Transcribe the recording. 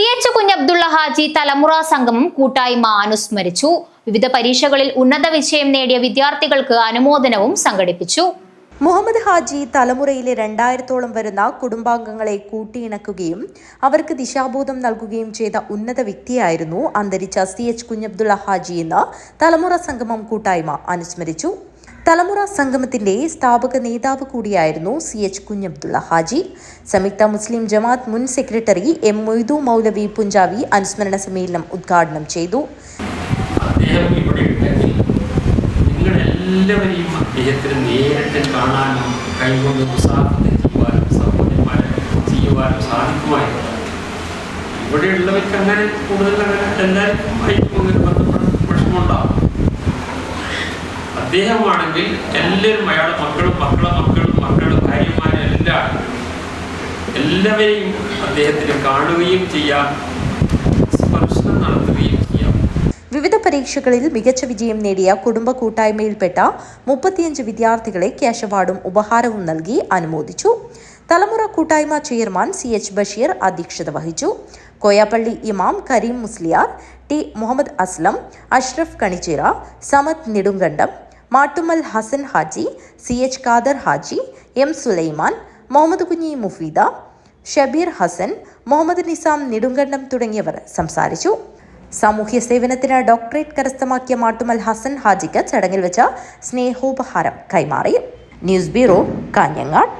C H Kunhabdulla Haji തലമുറ സംഗമം കൂട്ടായ്മ അനുസ്മരിച്ചു. വിവിധ പരീക്ഷകളിൽ ഉന്നത വിജയം നേടിയ വിദ്യാർത്ഥികൾക്ക് അനുമോദനവും സംഘടിപ്പിച്ചു. മുഹമ്മദ് ഹാജി തലമുറയിലെ രണ്ടായിരത്തോളം വരുന്ന കുടുംബാംഗങ്ങളെ കൂട്ടിയിണക്കുകയും അവർക്ക് ദിശാബോധം നൽകുകയും ചെയ്ത ഉന്നത വ്യക്തിയായിരുന്നു അന്തരിച്ച സി എച്ച് കുഞ്ഞബ്ദുള്ള ഹാജി എന്ന് തലമുറ സംഗമം കൂട്ടായ്മ അനുസ്മരിച്ചു. തലമുറ സംഗമത്തിന്റെ സ്ഥാപക നേതാവ് കൂടിയായിരുന്നു സി എച്ച് കുഞ്ഞബ്ദുള്ള ഹാജി. സംയുക്ത മുസ്ലിം ജമാത്ത് മുൻ സെക്രട്ടറി എം മൊയ്തു മൗലവി പുഞ്ചാവി അനുസ്മരണ സമ്മേളനം ഉദ്ഘാടനം ചെയ്തു. നേരിട്ട് ഇവിടെയുള്ളവർക്ക് അങ്ങനെ കൂടുതൽ എല്ലാവർക്കും ആയിട്ടും അങ്ങനെ ബന്ധപ്പെട്ട വിഷമമുണ്ടാവും അദ്ദേഹമാണെങ്കിൽ എല്ലാവരും അയാളുടെ മക്കളും മക്കളെ മക്കളും മക്കളുടെ ഭാര്യമാരും എല്ലാം എല്ലാവരെയും അദ്ദേഹത്തിന് കാണുകയും ചെയ്യാം സ്പർശനം നടത്തുകയും വിവിധ പരീക്ഷകളിൽ മികച്ച വിജയം നേടിയ കുടുംബ കൂട്ടായ്മയിൽപ്പെട്ട മുപ്പത്തിയഞ്ച് വിദ്യാർത്ഥികളെ ക്യാഷ് അവാർഡും ഉപഹാരവും നൽകി അനുമോദിച്ചു. തലമുറ കൂട്ടായ്മ ചെയർമാൻ സി എച്ച് ബഷീർ അധ്യക്ഷത വഹിച്ചു. കോയാപ്പള്ളി ഇമാം Kareem Musliyar T Muhammad Aslam Ashraf Kanichira Samad Nedumkandam Mattumal Hassan Haji C H Khader Haji M Sulaiman Muhammad Kunhi Mufeeda Shabeer Hasan Muhammad Nizam Nedumkandam തുടങ്ങിയവർ സംസാരിച്ചു. സാമൂഹ്യ സേവനത്തിന് ഡോക്ടറേറ്റ് കരസ്ഥമാക്കിയ മാട്ടുമൽ ഹസൻ ഹാജിക്ക് ചടങ്ങിൽ വെച്ച സ്നേഹോപഹാരം കൈമാറി. News bureau Kanhangad.